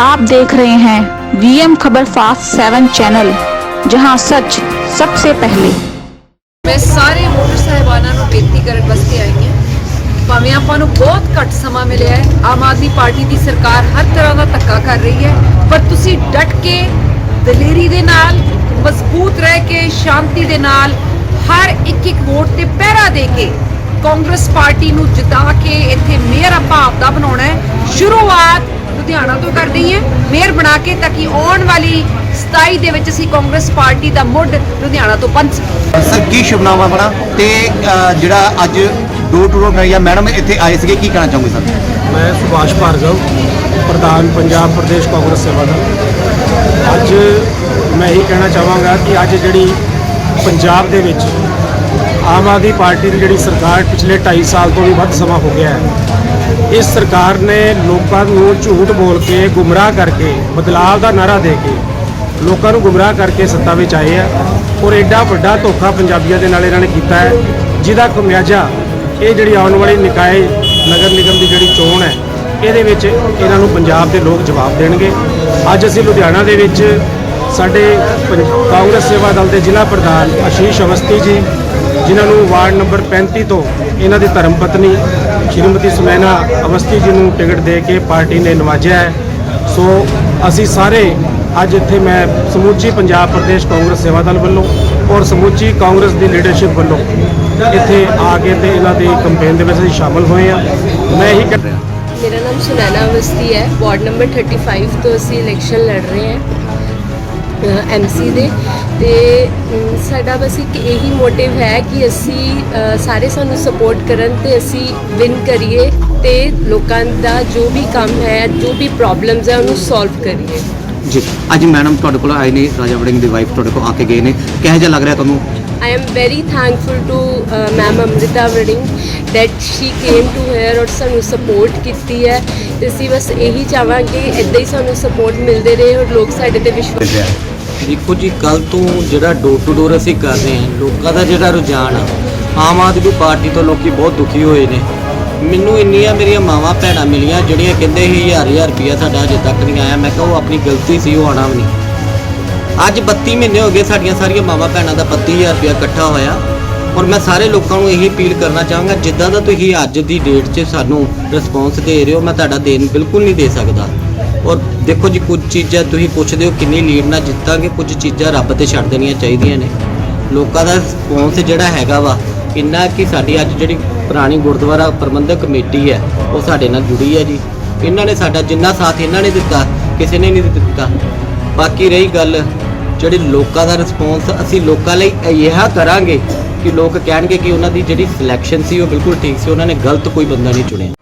आप देख रहे हैं वीएम खबर फास्ट सेवन चैनल जहां सच सबसे पहले ਮੈਂ ਸਾਰੇ ਵੋਟਰ ਸਾਹਿਬਾਨਾਂ ਨੂੰ ਬੇਨਤੀ ਕਰਨ ਵਾਸਤੇ ਆਈ ਹਾਂ ਭਾਵੇਂ ਆਪਾਂ ਨੂੰ ਬਹੁਤ ਘੱਟ ਸਮਾਂ ਮਿਲਿਆ ਹੈ ਆਮ ਆਦਮੀ ਪਾਰਟੀ ਦੀ ਸਰਕਾਰ ਹਰ ਤਰ੍ਹਾਂ ਦਾ ਧੱਕਾ ਕਰ ਰਹੀ ਹੈ ਪਰ ਤੁਸੀਂ ਡਟ ਕੇ ਦਲੇਰੀ ਦੇ ਨਾਲ ਮਜ਼ਬੂਤ ਰਹਿ ਕੇ ਸ਼ਾਂਤੀ ਦੇ ਨਾਲ ਹਰ ਇੱਕ ਇੱਕ ਵੋਟ ਤੇ ਪਹਿਰਾ ਦੇ ਕੇ ਕਾਂਗਰਸ ਪਾਰਟੀ ਨੂੰ ਜਿਤਾ ਕੇ ਇੱਥੇ ਮੇਅਰ ਆਪਾਂ ਆਪਦਾ ਬਣਾਉਣਾ ਹੈ ਸ਼ੁਰੂਆਤ ਲੁਧਿਆਣਾ ਤੋਂ ਕਰਨੀ ਹੈ। ਮੇਅਰ ਬਣਾ ਕੇ ਤਾਂ ਕਿ ਆਉਣ ਵਾਲੀ 27 ਦੇ ਵਿੱਚ ਅਸੀਂ ਕਾਂਗਰਸ ਪਾਰਟੀ ਦਾ ਮੁੱਢ ਲੁਧਿਆਣਾ ਤੋਂ ਸਕੀਏ ਸਰ ਕੀ ਸ਼ੁਭਨਾਮਾ ਬਣਾ ਤੇ ਜਿਹੜਾ ਅੱਜ ਡੋਰ ਟੂ ਡੋਰ ਜਾਂ ਮੈਡਮ ਇੱਥੇ ਆਏ ਸੀਗੇ ਕੀ ਕਹਿਣਾ ਚਾਹੋਗੇ ਸਰ? ਮੈਂ ਸੁਭਾਸ਼ ਭਾਰਗਵ ਪ੍ਰਧਾਨ ਪੰਜਾਬ ਪ੍ਰਦੇਸ਼ ਕਾਂਗਰਸ ਸੇਵਾ ਦਲ ਅੱਜ ਮੈਂ ਇਹ ਕਹਿਣਾ ਚਾਹਾਂਗਾ ਕਿ ਅੱਜ ਜਿਹੜੀ ਪੰਜਾਬ ਦੇ ਵਿੱਚ ਆਮ ਆਦਮੀ ਪਾਰਟੀ ਦੀ ਜਿਹੜੀ ਸਰਕਾਰ ਪਿਛਲੇ 2.5 ਸਾਲ ਤੋਂ ਵੀ ਵੱਧ ਸਮਾਂ ਹੋ ਗਿਆ ਹੈ ਇਸ ਸਰਕਾਰ ਨੇ ਲੋਕਾਂ ਨੂੰ ਝੂਠ ਬੋਲ ਕੇ ਗੁੰਮਰਾਹ ਕਰਕੇ ਬਦਲਾਅ ਦਾ ਨਾਰਾ ਦੇ ਕੇ ਲੋਕਾਂ ਨੂੰ ਗੁੰਮਰਾਹ ਕਰਕੇ ਸੱਤਾ ਵਿੱਚ ਆਏ ਆ ਔਰ ਐਡਾ ਵੱਡਾ ਧੋਖਾ ਪੰਜਾਬੀਆਂ ਦੇ ਨਾਲ ਇਹਨਾਂ ਨੇ ਕੀਤਾ ਹੈ, ਜਿਹਦਾ ਖਮਿਆਜਾ ਇਹ ਜਿਹੜੀ ਆਉਣ ਵਾਲੀ ਨਿਕਾਏ ਨਗਰ ਨਿਗਮ ਦੀ ਜਿਹੜੀ ਚੋਣ ਹੈ, ਇਹਦੇ ਵਿੱਚ ਇਹਨਾਂ ਨੂੰ ਪੰਜਾਬ ਦੇ ਲੋਕ ਜਵਾਬ ਦੇਣਗੇ। ਅੱਜ ਅਸੀਂ ਲੁਧਿਆਣਾ ਦੇ ਵਿੱਚ ਸਾਡੇ ਪੰਜ- ਕਾਂਗਰਸ ਸੇਵਾ ਦਲ ਦੇ ਜ਼ਿਲ੍ਹਾ ਪ੍ਰਧਾਨ ਅਸ਼ੀਸ਼ ਅਵਸਥੀ ਜੀ, ਜਿਨ੍ਹਾਂ ਨੂੰ ਵਾਰਡ ਨੰਬਰ 35 ਤੋਂ ਇਹਨਾਂ ਦੀ ਧਰਮ ਪਤਨੀ ਸ਼੍ਰੀਮਤੀ ਸੁਮੈਨਾ ਅਵਸਥੀ ਜੀ ਨੂੰ ਟਿਕਟ ਦੇ ਕੇ ਪਾਰਟੀ ਨੇ ਨਵਾਜਿਆ ਹੈ। ਸੋ ਅਸੀਂ ਸਾਰੇ ਅੱਜ ਇੱਥੇ ਮੈਂ ਸਮੁੱਚੀ ਪੰਜਾਬ ਪ੍ਰਦੇਸ਼ ਕਾਂਗਰਸ ਸੇਵਾ ਦਲ ਵੱਲੋਂ ਔਰ ਸਮੁੱਚੀ ਕਾਂਗਰਸ ਦੀ ਲੀਡਰਸ਼ਿਪ ਵੱਲੋਂ ਇੱਥੇ ਆ ਕੇ ਤੇ ਇਹਨਾਂ ਦੀ ਕੰਪੇਨ ਦੇ ਵਿੱਚ ਅਸੀਂ ਸ਼ਾਮਲ ਹੋਏ ਆ ਮੈਂ ਇਹੀ ਕਹਿ ਮੇਰਾ ਨਾਮ ਸੁਨੈਨਾ ਅਵਸਥੀ ਹੈ। ਵਾਰਡ ਨੰਬਰ 35 ਤੋਂ ਅਸੀਂ ਇਲੈਕਸ਼ਨ ਲੜ ਰਹੇ ਹਾਂ। ਐਮਸੀ ਦੇ। ਤੇ ਸਾਡਾ ਬਸ ਇੱਕ ਇਹੀ ਮੋਟਿਵ ਹੈ ਕਿ ਅਸੀਂ ਸਾਰੇ ਸਾਨੂੰ ਸਪੋਰਟ ਕਰਨ ਤੇ ਅਸੀਂ ਵਿਨ ਕਰੀਏ ਤੇ ਲੋਕਾਂ ਦਾ ਜੋ ਵੀ ਕੰਮ ਹੈ ਜੋ ਵੀ ਪ੍ਰੋਬਲਮਸ ਹੈ ਉਹਨੂੰ ਸੋਲਵ ਕਰੀਏ। ਜੀ। ਅੱਜ ਮੈਡਮ ਤੁਹਾਡੇ ਕੋਲ ਆਏ ਨੇ ਰਾਜਾ ਵੜਿੰਗ ਦੀ ਵਾਈਫ ਤੁਹਾਡੇ ਕੋਲ ਆ ਕੇ ਗਏ ਨੇ। ਕਿਹੋ ਜਿਹਾ ਲੱਗ ਰਿਹਾ ਤੁਹਾਨੂੰ? I am very thankful to uh, Ma'am Amrita Varding that she came to here ਔਰ ਸਾਨੂੰ ਸਪੋਰਟ ਕੀਤੀ ਹੈ। ਤੇ ਅਸੀਂ ਬਸ ਇਹੀ ਚਾਹਾਂਗੇ ਇਦਾਂ ਹੀ ਸਾਨੂੰ ਸਪੋਰਟ ਮਿਲਦੇ ਰਹੇ ਔਰ ਲੋਕ ਸਾਡੇ ਤੇ ਵਿਸ਼ਵਾਸ ਦੇਖੋ ਜੀ ਕੱਲ ਤੋਂ ਜਿਹੜਾ ਡੋਰ ਟੂ ਡੋਰ ਅਸੀਂ ਕਰ ਰਹੇ ਹਾਂ ਲੋਕਾਂ ਦਾ ਜਿਹੜਾ ਰੁਝਾਨ ਆ ਆਮ ਆਦਮੀ ਪਾਰਟੀ ਤੋਂ ਲੋਕੀ ਬਹੁਤ ਦੁਖੀ ਹੋਏ ਨੇ। ਮੈਨੂੰ ਇੰਨੀਆਂ ਮੇਰੀਆਂ ਮਾਵਾਂ ਭੈਣਾਂ ਮਿਲੀਆਂ ਜਿਹੜੀਆਂ ਕਹਿੰਦੇ ਸੀ ਹਜ਼ਾਰ ਹਜ਼ਾਰ ਰੁਪਇਆ ਸਾਡਾ ਅਜੇ ਤੱਕ ਨਹੀਂ ਆਇਆ। ਮੈਂ ਕਿਹਾ ਉਹ ਆਪਣੀ ਗਲਤੀ ਸੀ ਉਹ ਆਣਾ ਵੀ ਨਹੀਂ। ਅੱਜ 32 ਮਹੀਨੇ ਹੋ ਗਏ ਸਾਡੀਆਂ ਸਾਰੀਆਂ ਮਾਵਾਂ ਭੈਣਾਂ ਦਾ 32000 ਰੁਪਇਆ ਇਕੱਠਾ ਹੋਇਆ। ਔਰ ਮੈਂ ਸਾਰੇ ਲੋਕਾਂ ਨੂੰ ਇਹੀ ਅਪੀਲ ਕਰਨਾ ਚਾਹਾਂਗਾ, ਜਿੱਦਾਂ ਦਾ ਤੁਸੀਂ ਅੱਜ ਦੀ ਡੇਟ 'ਚ ਸਾਨੂੰ ਰਿਸਪੌਂਸ ਦੇ ਰਹੇ ਹੋ, ਮੈਂ ਤੁਹਾਡਾ ਦੇਣ ਬਿਲਕੁਲ ਨਹੀਂ ਦੇ ਸਕਦਾ। ਔਰ ਦੇਖੋ ਜੀ, ਕੁਝ ਚੀਜ਼ਾਂ ਤੁਸੀਂ ਪੁੱਛਦੇ ਹੋ, ਕਿੰਨੀ ਲੀਡ ਨਾਲ ਜਿੱਤਾਂਗੇ, ਕੁਝ ਚੀਜ਼ਾਂ ਰੱਬ ਤੇ ਛੱਡ ਦੇਣੀਆਂ ਚਾਹੀਦੀਆਂ ਨੇ। ਲੋਕਾਂ ਦਾ ਰਿਸਪੌਂਸ ਜਿਹੜਾ ਹੈਗਾ ਵਾ, ਇੰਨਾ ਕਿ ਸਾਡੀ ਅੱਜ ਜਿਹੜੀ ਪੁਰਾਣੀ ਗੁਰਦੁਆਰਾ ਪ੍ਰਬੰਧਕ ਕਮੇਟੀ ਹੈ, ਉਹ ਸਾਡੇ ਨਾਲ ਜੁੜੀ ਹੈ ਜੀ। ਇਹਨਾਂ ਨੇ ਸਾਡਾ ਜਿੰਨਾ ਸਾਥ ਇਹਨਾਂ ਨੇ ਦਿੱਤਾ, ਕਿਸੇ ਨੇ ਨਹੀਂ ਦਿੱਤਾ। ਬਾਕੀ ਰਹੀ ਗੱਲ, ਜਿਹੜੇ ਲੋਕਾਂ ਦਾ ਰਿਸਪੌਂਸ ਅਸੀਂ ਲੋਕਾਂ ਲਈ ਅਜਿਹਾ ਕਰਾਂਗੇ ਕਿ ਲੋਕ ਕਹਿਣਗੇ ਕਿ ਉਹਨਾਂ ਦੀ ਜਿਹੜੀ ਸਿਲੈਕਸ਼ਨ ਸੀ ਉਹ ਬਿਲਕੁਲ ਠੀਕ ਸੀ, ਉਹਨਾਂ ਨੇ ਗਲਤ ਕੋਈ ਬੰਦਾ ਨਹੀਂ ਚੁਣਿਆ।